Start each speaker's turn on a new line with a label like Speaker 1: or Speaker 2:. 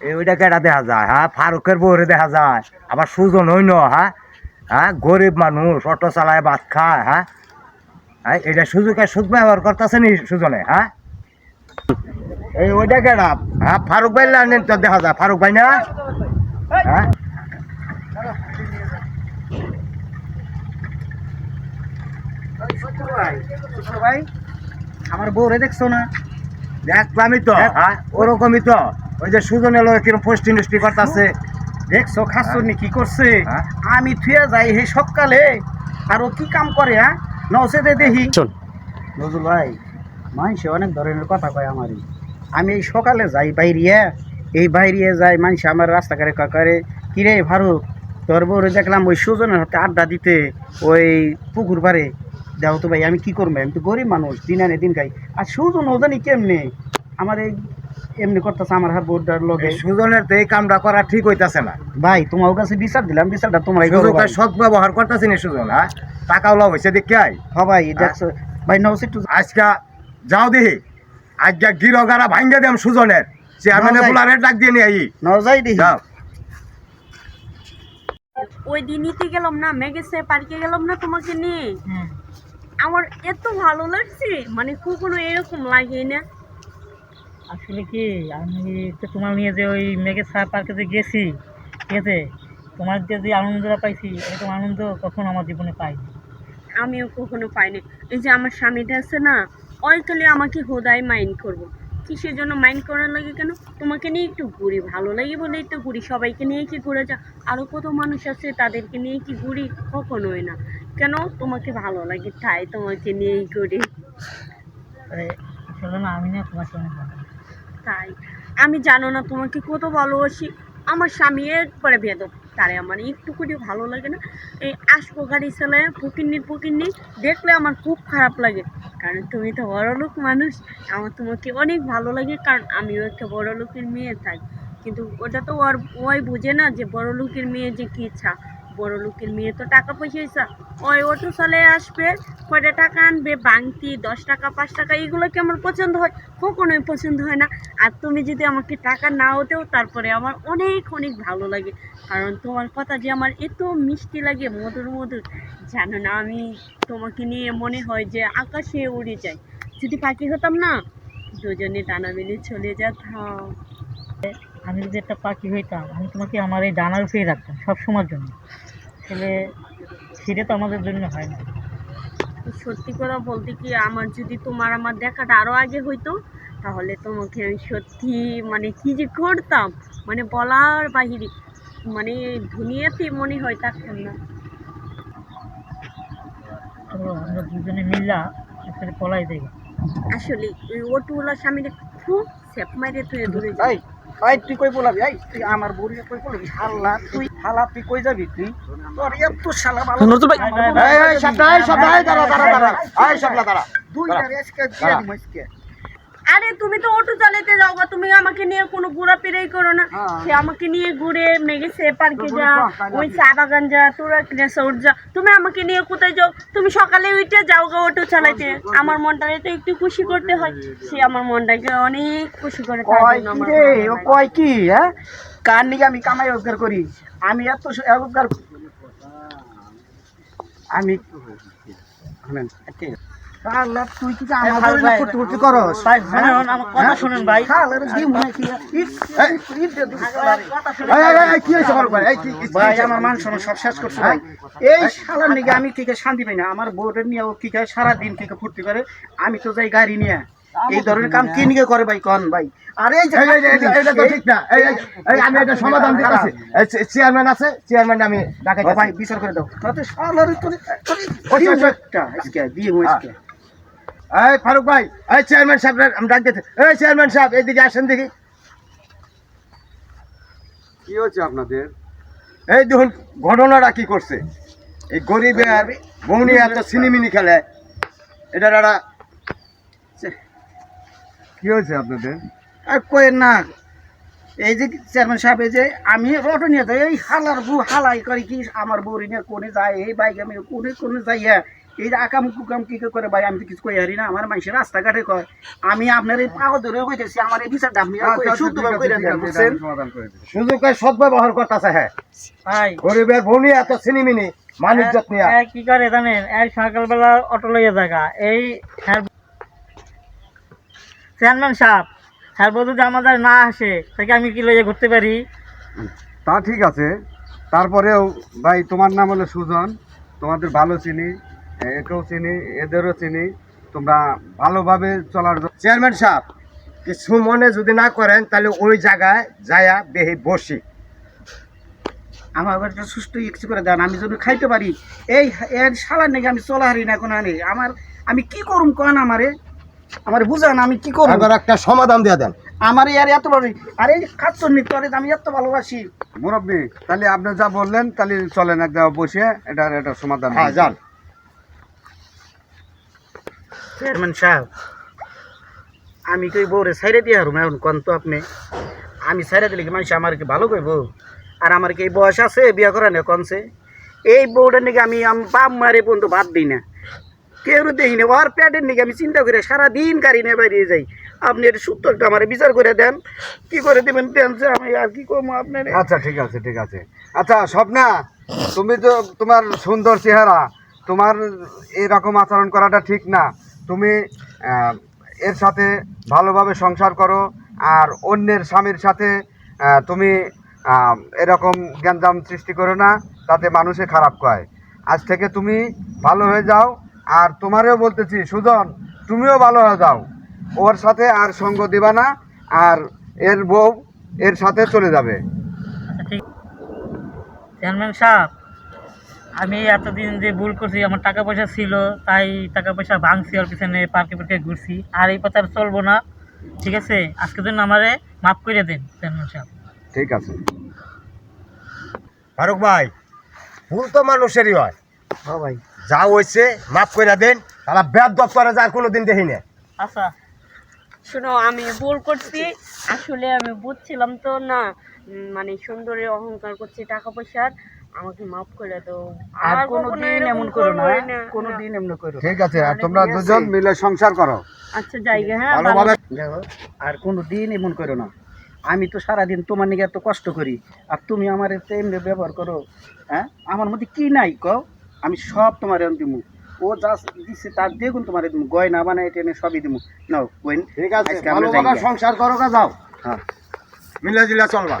Speaker 1: ওইটা কেটা দেখা যায় হ্যাঁ? ফারুকের বউরে দেখা যায়। আবার সুজন হইন হ্যাঁ? হ্যাঁ? গরিব মানুষ, অটো চালায়, ভাত খায় হ্যাঁ? হ্যাঁ এটা সুযোগে সুদ ব্যবহার করতেছে নি সুজনে হ্যাঁ? এই ওইটা কেটা হ্যাঁ ফারুক ভাই লাইন তো দেখা যায়। ফারুক ভাই না? হ্যাঁ?
Speaker 2: আমার বউরে দেখছ না?
Speaker 1: দেখলামই তো হ্যাঁ? ওরকমই তো। ওই যে সুজনের লোক কীরকম পোস্টি নষ্টি করতেছে।
Speaker 2: দেখছ খাসুনি কি করছে?
Speaker 1: হ্যাঁ?
Speaker 2: আমি থুয়ে যাই হে সকালে আর ও কি কাম করে হ্যাঁ? নসে দে দেখি।
Speaker 3: চল।
Speaker 2: নজরুল ভাই মানুষে অনেক ধরনের কথা কয় আমারই। আমি এই সকালে যাই বাইরিয়ে এই বাইরিয়ে যাই মানুষ আমার রাস্তাঘাটে কা- করে কিরে ফারুক তোর বউরে দেখলাম ওই সুজনের হাতে আড্ডা দিতে ওই পুকুর পারে দেখো তো ভাই আমি কি করব? আমি তো গরিব মানুষ দিন আনে দিন খাই। আর সুজন ও কেমনে? আমার এই এমনি করতেছে আমার হাত বোর্ডার লগে।
Speaker 1: সুজনের তো এই কামটা করা ঠিক হইতাছে না।
Speaker 2: ভাই তোমার কাছে বিচার দিলাম বিচারটা তোমরাই করো
Speaker 1: সৎ ব্যবহার করতেছে নি সুজন হ্যাঁ? টাকাও লাভ হয়েছে দেখি আই
Speaker 2: হ্যাঁ ভাই দেখছ ভাই নৌসে একটু
Speaker 1: আজকা যাও দেখি। আজকা গিরগারা ভাঙ্গে দেম সুজনের। চেয়ারম্যানে
Speaker 2: যাই।
Speaker 1: ডাক দিয়ে নিয়ে আই।
Speaker 2: নাও যাই দেখি।
Speaker 1: যাও।
Speaker 4: ওই দিন নিতে গেলাম না? মেগেছে পার্কে গেলাম না তোমাকে নিয়ে? আমার এত ভালো লাগছে মানে কখনো এরকম লাগে না।
Speaker 5: আসলে কি আমি তো তোমার নিয়ে যে ওই মেঘের সাহা পার্কে যে গেছি ঠিক আছে? তোমার যে যে আনন্দটা পাইছি এরকম আনন্দ কখনো আমার জীবনে পাইনি।
Speaker 4: আমিও কখনো পাইনি। এই যে আমার স্বামীটা আছে না ওই কালে আমাকে হোদায় মাইন্ড করব। কিসের জন্য মাইন্ড করার লাগে কেন? তোমাকে নিয়ে একটু ঘুরি ভালো লাগে বলেই তো ঘুরি। সবাইকে নিয়ে কি ঘুরে যা আরও কত মানুষ আছে তাদেরকে নিয়ে কি ঘুরি? কখনোই না। কেন তোমাকে ভালো লাগে? তাই তোমাকে নিয়েই
Speaker 5: আরে না আমি না তোমার সঙ্গে
Speaker 4: তাই। আমি জানো না তোমাকে কত ভালোবাসি। আমার স্বামী একবারে বেদব। তারে আমার একটু করে ভালো লাগে না। এই আসব গাড়ি চালায় ফকিন্নির ফকিন্নি দেখলে আমার খুব খারাপ লাগে। কারণ তুমি তো বড় লোক মানুষ আমার তোমাকে অনেক ভালো লাগে। কারণ আমিও একটা বড় লোকের মেয়ে তাই। কিন্তু ওটা তো ওর ওই বুঝে না যে বড় লোকের মেয়ে যে কী ইচ্ছা। বড় লোকের মেয়ে তো টাকা পয়সা ইচ্ছা ওই অটো চালায় আসবে, কয়টা টাকা আনবে, বাংতি, দশ টাকা, পাঁচ টাকা, এগুলো কি আমার পছন্দ হয়? কখনোই পছন্দ হয় না। আর তুমি যদি আমাকে টাকা নাও দেও, তারপরে আমার অনেক অনেক ভালো লাগে। কারণ তোমার কথা যে আমার এত মিষ্টি লাগে, মধুর মধুর, জানো না, আমি তোমাকে নিয়ে মনে হয় যে আকাশে উড়ে যাই। যদি পাখি হতাম না, দুজনে টানা মেলে চলে যেতাম।
Speaker 5: আমি যদি একটা পাখি হইতাম, আমি তোমাকে আমার এই ডানার উপরেই রাখতাম সব সময়ের জন্য। আসলে ছিঁড়ে তো আমাদের জন্য হয় না।
Speaker 4: সত্যি কথা বলতে কি আমার যদি তোমার আমার দেখাটা আরও আগে হইতো তাহলে তোমাকে আমি সত্যি মানে কি যে করতাম মানে বলার বাহিরে মানে দুনিয়াতে মনে হয় থাকতাম না।
Speaker 5: তো আমরা দুজনে মিল্লা একসাথে পলাই দেই
Speaker 4: আসলে ওই অটোওয়ালার স্বামীরে খুব সেপ মাইরে তুই দূরে যাই
Speaker 2: এই তুই কই বলাবি? এই তুই আমার বউরে কই বলবি? হাল্লা তুই হালা তুই কই যাবি তুই? তোর এত শালা ভালো
Speaker 3: নজরুল ভাই
Speaker 1: এই এই এই সবটা দাঁড়া দাঁড়া দাঁড়া। এই সবটা দাঁড়া।
Speaker 2: দুই টাকা আজকে দিয়ে দিমু আজকে।
Speaker 4: আরে তুমি তো অটো চালাতে যাও গা, তুমি আমাকে নিয়ে কোনো ঘোরাফেরাই করো না।
Speaker 2: হ্যাঁ।
Speaker 4: সে আমাকে নিয়ে ঘুরে মেঘেছে পার্কে যা ওই চা বাগান যা তোরা রেসোর্ট যা। তুমি আমাকে নিয়ে কোথায় যাও? তুমি সকালে উঠে যাও গা অটো চালাইতে আমার মনটাকে তো একটু খুশি করতে হয়। সে আমার মনটাকে অনেক খুশি করে
Speaker 2: কয় কি হ্যাঁ? কার নিকে আমি কামাই রোজগার করি? আমি এত স- রোজগার আমি। শালা, তুই কি যে আমার
Speaker 5: ভাই,
Speaker 2: বউরে
Speaker 5: ভাই,
Speaker 2: ফুর্তি ফুর্তি করস
Speaker 5: ভাই শুনুন আমার কথা শুনুন ভাই
Speaker 2: শালার কি মনে কি ইট, ইট, ইট দে তুই শালারে।
Speaker 1: এই এই এই, এই কি হইছে বল এই কি কি-
Speaker 2: ভাই আমার মান সম্মান সব শেষ করছে ভাই এই শালার নিকে আমি কি শান্তি পাই না আমার নিয়ে ও কি করে সারাদিন কি করে ফুর্তি করে আমি তো যাই গাড়ি নিয়ে এই ধরনের কাম কি নিকে করে ভাই কন ভাই আর
Speaker 1: এটা তো ঠিক না এই আমি এটা সমাধান দিতেছি চেয়ারম্যান আছে চেয়ারম্যান আমি ডাকাই
Speaker 2: ভাই বিচার করে দাও তাতে শালার তোর
Speaker 1: ওই, ওই, ওই।
Speaker 2: একটা আজকে দিয়ে আজকে
Speaker 1: এই ফারুক ভাই এই চেয়ারম্যান সাহেব আমি ডাক দিতে এই চেয়ারম্যান সাহেব এদিকে আসেন দেখি।
Speaker 6: কি হচ্ছে আপনাদের?
Speaker 1: এই দেখুন ঘটনাটা কি করছে? এই গরিবের বৌনি এত সিনেমিনি খেলে। এটা একটা কি হয়েছে আপনাদের?
Speaker 2: আর কই না এই যে চেয়ারম্যান সাহেব এই যে আমি অটো নিয়ে যাই এই হালার বউ হালাই করে কি আমার বউরি নিয়ে কোনে যায় এই বাইক আমি কোনে কোনে যাইয়া এই যে আকাম কুকাম কি করে ভাই? আমি তো কিছু কই হারি না। আমার মানুষের রাস্তাঘাটে কয়। আমি আপনার এই পাগল ধরে কইতেছি আমার এই বিচারটা আপনি শুদ্ধ
Speaker 6: ঠিক আছে,
Speaker 2: দেন বুঝছেন।
Speaker 1: সুযোগের সদ্ব্যবহার করতেছে হ্যাঁ।
Speaker 5: ভাই।
Speaker 1: গরিবের বনি এত সিনিমিনি মানুষ যত নিয়ে।
Speaker 5: এ কি করে জানেন? এই সকালবেলা অটো লইয়া জায়গা। এই চেয়ারম্যান সাহেব স্যার যদি আমাদের না আসে তাকে আমি কি লইয়া ঘুরতে পারি?
Speaker 6: তা ঠিক আছে। তারপরেও ভাই তোমার নাম হলো সুজন। তোমাদের ভালো চিনি। একেও চিনি এদেরও চিনি। তোমরা ভালোভাবে চলার
Speaker 1: চেয়ারম্যান সাহেব কিছু মনে যদি না করেন তাহলে ওই জায়গায় যায়া বেহি বসি।
Speaker 2: আমার একটা সুস্থ কিছু করে দেন আমি যদি খাইতে পারি এই এর শালার নাকি আমি চলা হারি না কোনো আনি আমার আমি কি করুম কন আমারে? আমার বুঝান আমি কি করুম?
Speaker 1: এবার একটা সমাধান দিয়ে দেন।
Speaker 2: আমার ইয়ার এত বড় আরে খাচ্ছর নি তোরে আমি এত ভালোবাসি।
Speaker 6: মুরব্বী তাহলে আপনি যা বললেন তাহলে চলেন একটা বসে এটার একটা সমাধান
Speaker 1: হ্যাঁ যান।
Speaker 2: চেয়ারম্যান সাহেব, আমি কই বউরে সাইরে দিয়ে হারুম এখন কোন তো আপনি। আমি সাইরে দিলে কি মানুষ আমার কি ভালো কইব? আর আমার কি এই বয়স আছে, বিয়া করা না কনছে এই বউটার নাকি আমি বাপ মারে পর্যন্ত ভাত দিই না। কেউ দেখি না, ওর পেটের নাকি আমি চিন্তা করে সারাদিন গাড়ি নিয়ে বেরিয়ে যাই। আপনি এটা একটা আমার বিচার করে দেন। কি করে দেবেন দেন যে আমি আর কি করব আপনার?
Speaker 6: আচ্ছা ঠিক আছে ঠিক আছে। আচ্ছা স্বপ্না, তুমি তো তোমার সুন্দর চেহারা, তোমার এরকম আচরণ করাটা ঠিক না। তুমি এর সাথে ভালোভাবে সংসার করো, আর অন্যের স্বামীর সাথে তুমি এরকম গ্যাঞ্জাম সৃষ্টি করো না, তাতে মানুষে খারাপ কয়। আজ থেকে তুমি ভালো হয়ে যাও, আর তোমারেও বলতেছি, সুজন, তুমিও ভালো হয়ে যাও। ওর সাথে আর সঙ্গ দিবা না, আর এর বউ এর সাথে চলে যাবে।
Speaker 5: চেয়ারম্যান সাহেব। আমি এতদিন যে ভুল করছি আমার টাকা পয়সা ছিল তাই টাকা পয়সা ভাঙছি ওর পিছনে পার্কে পার্কে ঘুরছি। আর এই পথে আর চলবো না ঠিক আছে? আজকের জন্য আমারে মাফ করে দেন চেয়ারম্যান সাহেব।
Speaker 6: ঠিক আছে।
Speaker 1: ফারুক ভাই ভুল তো মানুষেরই হয়।
Speaker 2: হ্যাঁ ভাই।
Speaker 1: যা হয়েছে মাফ করে দেন তারা ব্যাপ দপ্তরে যার কোনোদিন দেখি না।
Speaker 5: আচ্ছা।
Speaker 4: শোনো আমি ভুল করছি আসলে আমি বুঝছিলাম তো না মানে সুন্দরের অহংকার করছি টাকা পয়সার আমাকে মাফ করে দাও।
Speaker 2: আর কোনোদিন এমন করো না কোনোদিন এমন করো।
Speaker 6: ঠিক আছে আর তোমরা দুজন মিলে সংসার করো।
Speaker 4: আচ্ছা জায়গা হ্যাঁ
Speaker 1: ভালোভাবে
Speaker 2: দেখো আর কোনো দিন এমন করো না। আমি তো সারাদিন তোমার নিকে এত কষ্ট করি আর তুমি আমার এত এমনি ব্যবহার করো হ্যাঁ? আমার মধ্যে কি নাই কও? আমি সব তোমার দিমু। ও যা দিচ্ছে তার দেখুন তোমার দিমু। গয়না বানাই টেনে সবই দিমু। নাও কইন
Speaker 1: ঠিক আছে সংসার করো না যাও।
Speaker 2: হ্যাঁ।
Speaker 1: মিলে জিলে চলবা